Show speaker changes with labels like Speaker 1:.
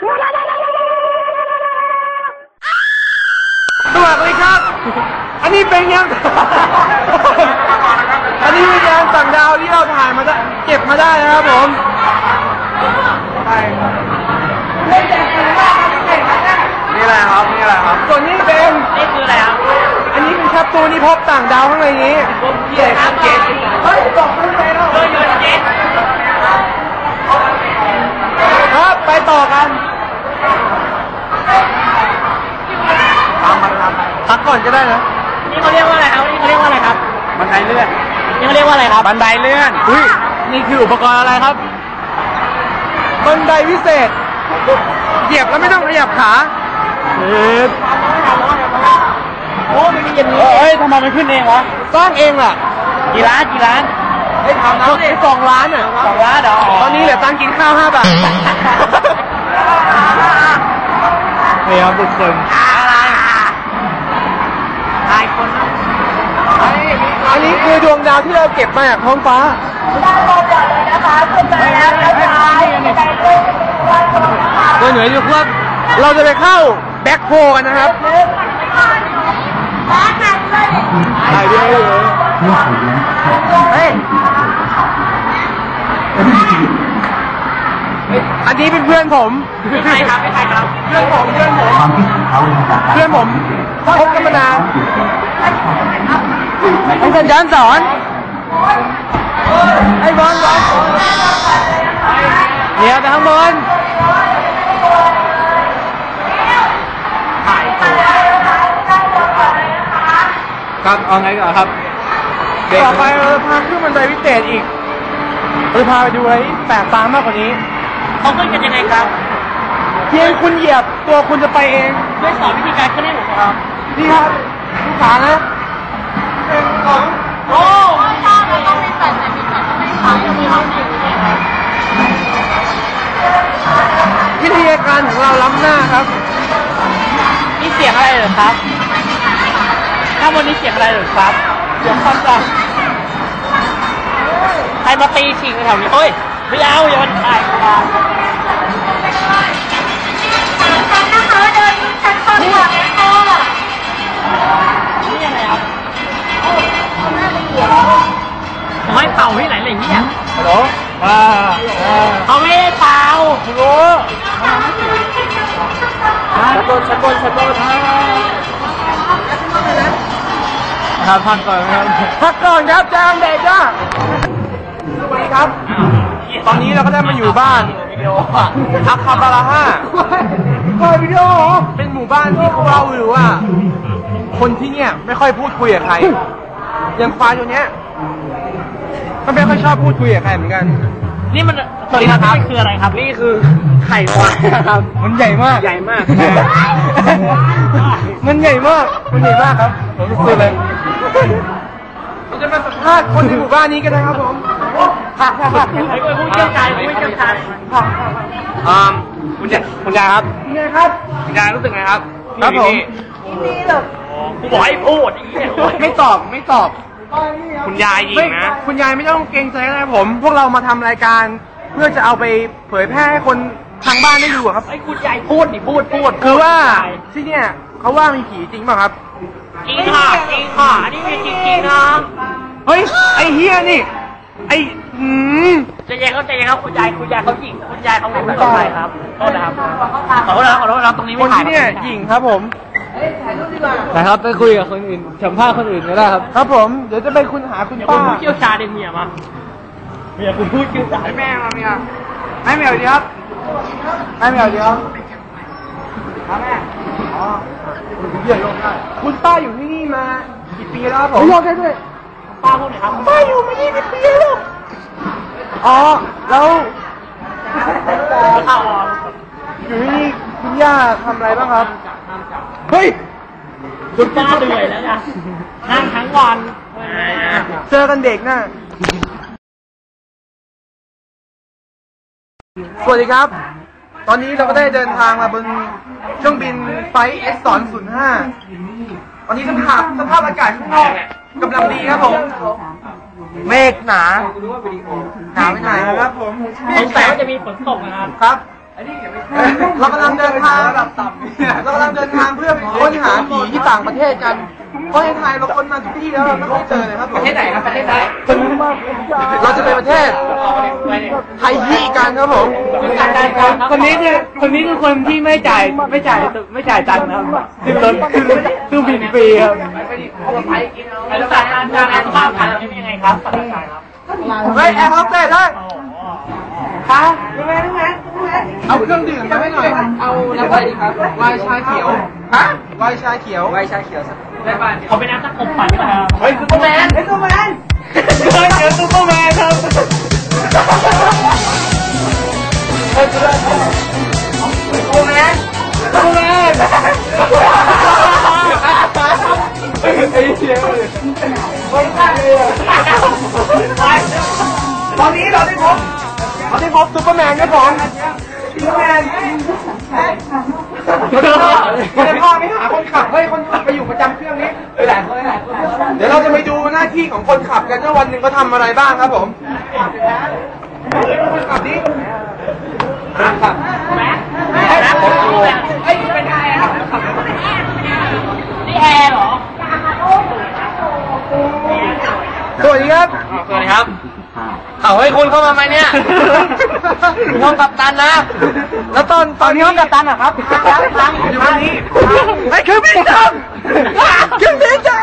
Speaker 1: สวัสดีครับ อันนี้เป็นยัง อันนี้เป็นยังสั่งดาวที่เราถ่ายมาได้เก็บมาได้นะครับผมไปนี่แหละครับ นี่แหละครับ ส่วนนี้เป็น
Speaker 2: นี่คืออะไรครับ
Speaker 1: อันนี้เป็นแคปตูลที่พบต่างดาวข้างในนี้
Speaker 2: เฮ้
Speaker 1: ยบอกเพูดไปแล้ว ได้นะ
Speaker 2: นี่เขาเรียกว่าอะไรครับนี่เขาเรียกว่าอะไรครับ
Speaker 1: บันไดเลื่อน
Speaker 2: นี่เขาเรียกว่าอะไรครับ
Speaker 1: บันไดเลื่อน อุ้ยนี่คืออุปกรณ์อะไรครับ บันไดวิเศษ เหยียบแล้วไม่ต้องขยับขาเฮ้ย
Speaker 2: โอ้มันมีอย่างนี้
Speaker 1: เฮ้ยทำไมมันขึ้นเองวะสร้างเองล่ะ
Speaker 2: กี่ล้านกี่ล้าน
Speaker 1: ไอ้ทำแล้วสองล้านอะ
Speaker 2: สองล้านเหรอ
Speaker 1: ตอนนี้เหลือตังค์กินข้าวห้าบาทนี่ครับทุกคน
Speaker 2: อะไร ตายคนนะ
Speaker 1: อันนี้คือดวงดาวที่เราเก็บมาจากท้องฟ้าเดี๋ยตัวหน่วยดูครับเราจะไปเข้าแบ็คโฮกันนะครับถ่ายด้วยเลยเฮ้ย อันนี้เป็นเพื่อนผม
Speaker 2: ไม่ใครครับไม่ใครครับ
Speaker 1: เพื่อนผมเพื่อนผม
Speaker 3: ความคิดของเขาเนี่ยจาก
Speaker 1: เพื่อนผมคบกันมานานต้องสัญญาณสอนไอ้บอลบอลเดี๋ยวไปข้างบน
Speaker 3: ครับเอาไงก่อนครับ
Speaker 1: ต่อไปเราจะพาขึ้นบันไดพิเศษอีกเราจะพาไปดูอะไรที่แปลกตามากกว่านี้
Speaker 2: เขาขึ้นกันยังไงครับ
Speaker 1: เพียงคุณเหยียบตัวคุณจะไปเอง
Speaker 2: ช่วยสอนวิธีการขึ้นให้ผมครับ
Speaker 1: นี่ครับลูกขานะหนึ่งสอง
Speaker 2: โอ้
Speaker 1: วิทยาการของเราล้ำหน้าครับ
Speaker 2: นี่เสียงอะไรเหรอครับข้างบนนี้เสียงอะไรเหรอครับเสียงความจังใครมาตีชิงแถวนี้เฮ้ย ไม่เอาอย่ามันถ่ายครับนี่อะไรครับไม่เป่าที่ไหนอะไรอย่างเงี้ย
Speaker 1: ฮัลโหลอ่าอ่า
Speaker 2: เขาไม่ได้เป่า
Speaker 1: คุณรู้ชัดบนชัดบนชัดบน
Speaker 3: ครับพักก่อนครับ
Speaker 1: พักก่อนครับแจงเด็กจ้าสวัสดี ครับ ตอนนี้เราก็ได้มาอยู่บ้านอัคคาบาราห้าถ่ายวิดีโอเป็นหมู่บ้านที่เขาเล่าอยู่ว่า คนที่เนี่ยไม่ค่อยพูดคุยกับใคร อย่างควายตัวเนี้ยก็ไม่ค่อยชอบพูดคุยกับใครเหมือนกัน
Speaker 2: นี่มันสวัสดีครับนี่คืออะไรครับ
Speaker 1: นี่คือไข่ควายครับ มันใหญ่มาก
Speaker 2: ใหญ่มาก
Speaker 1: มันใหญ่มาก มันใหญ่มากครับผมสุดๆเลยเราจะมาสัมภาษณ์คนในหมู่บ้านนี้กันนะครับผม ผักผักผัก
Speaker 2: ไอ้คนผู้เชี่ยวชาญผู้เชี่ยวชาญ
Speaker 1: ผัก
Speaker 3: อ่าคุณยายคุณยายครับ
Speaker 1: ไงครับ
Speaker 3: คุณยายรู้สึกไงครับ
Speaker 1: ครับผม
Speaker 2: กูบอกให้พูดไอ้เหี้ย
Speaker 1: ไม่ตอบไม่ตอบ
Speaker 3: คุณยายยิง
Speaker 1: ไม่
Speaker 3: นะ
Speaker 1: คุณยายไม่ต้องเกรงใจนะครับผม พวกเรามาทำรายการ เพื่อจะเอาไปเผยแพร่ให้คนทางบ้านได้ดูอะครับ
Speaker 2: ไอ้คุณใหญ่พูดดิพูดพูด
Speaker 1: คือว่าที่เนี่ยเขาว่ามีผีจริงเปล่ะครับ
Speaker 2: จริงค่ะจริงค่ะอันนี่มีจริงจริงๆนะ
Speaker 1: เฮ้ยไอเฮียนี่ไอ อืม
Speaker 2: ใจเย็นเขาใจเย็นครับคุณยายคุณยายเขาหญิงคุณยายเขาไม่เป็นไรครับโทษนะครับขอโทษนะครับขอโทษนะครับตรงนี้
Speaker 1: ค
Speaker 2: ไม่
Speaker 1: น
Speaker 2: ถ่าย
Speaker 1: ที่เนี่ยหญิงครับผม
Speaker 3: นะครับไปคุยกับคนอื่นสัมภาษณ์คนอื่นก็ได้ครับ
Speaker 1: ครับผมเดี๋ยวจะไปคุณหาคุณ
Speaker 2: เดี๋ยว
Speaker 1: ป้า
Speaker 2: คุณผู้เชี่ยวชาญเดี๋ยวเมียมาเมียคุณพูดเชี่ยวชาญ
Speaker 1: แม่มาเมียให้เมียดีครับให้เมียดีครับครับแม่อ๋อเดี๋ยวลงได้คุณป้าอยู่ที่นี่มากี่ปีแล้วครับผมยกได้ด้วย
Speaker 2: ป้าพูดหน่อยครับ
Speaker 1: ป้าอยู่มา20ปีแล้ว อ๋อ แล้ว
Speaker 2: เข้าออก
Speaker 1: อยู่ที่นี่คุณย่าทำอะไรบ้างครับ เฮ้ย
Speaker 2: คุณป้าเหนื่อยแล้วนะนั่งทั้งวัน
Speaker 1: เจอกันเด็กน่ะ สวัสดีครับ ตอนนี้เราก็ได้เดินทางมาบนเครื่องบินไฟเอสสอนศูนย์ห้าตอนนี้สภาพสภาพอากาศข้างนอกกำลังดีครับผม เมฆหนาหนาไม่หนาครับผม
Speaker 2: สงสัยว่าจะมีฝนตกนะครับ
Speaker 1: ครับเรากำลังเดินทางเรากำลังเดินทางเพื่อไปค้นหาผีที่ต่างประเทศกันเพราะในไทยเราคนมาทุกที่แล้วเราไม่เคยเจอเลยครับผม
Speaker 2: ประเทศไหนครับประเทศไหน
Speaker 1: เราจะไปประเทศไทยฮีกันครับผม
Speaker 3: คนนี้คือคนนี้คือคนที่ไม่จ่ายไม่จ่ายไม่จ่ายตังค์นะครับขึ้นรถขึ้นขึ้นบินฟรีครับ
Speaker 2: แล้วการการการการผ่านผ่านนี่เป็นยังไง ครับผ่านผ่านครับ
Speaker 1: เฮ้ยแอร์โฮสเตสได้
Speaker 2: ค่ะ
Speaker 1: เอาเครื่องดื่มมาให้หน่อย เอาน้ำอะไรดีครับไวน์ชาเขียว ฮะไวน์ชาเขียวไวน์ชาเขียว
Speaker 2: ได้ป่ะเขาเป็นน้ำตะกบฝันนะครับ
Speaker 1: เฮ้ยซูเปอร์แมนเฮ้ยซูเปอร์แมน
Speaker 3: เคยเจอซูเปอร์แมนครับ
Speaker 1: ซูเปอร์แมน
Speaker 3: ซูเปอร์แมน
Speaker 1: ไอ้เชี่ยคนข้างเลย ตอนนี้เราได้พบเราได้พบซูเปอร์แมนครับผมซูเปอร์แมนคนพ่อคนพ่อไม่หาคนขับเฮ้ยคนขับไปอยู่ประจำเครื่องนี้หลายคนหลายคนเดี๋ยวเราจะไปดูหน้าที่ของคนขับกันว่าวันหนึ่งเขาทำอะไรบ้างครับผม
Speaker 2: เอา
Speaker 1: ให้คุณเข้ามาไหมเนี่ยน้องกับตันนะ แล้วตอนตอนนี้น้องกับตันเหรอครับทางทางอยู่ทางนี้ไอ้คือพี่จำคือพี่จำ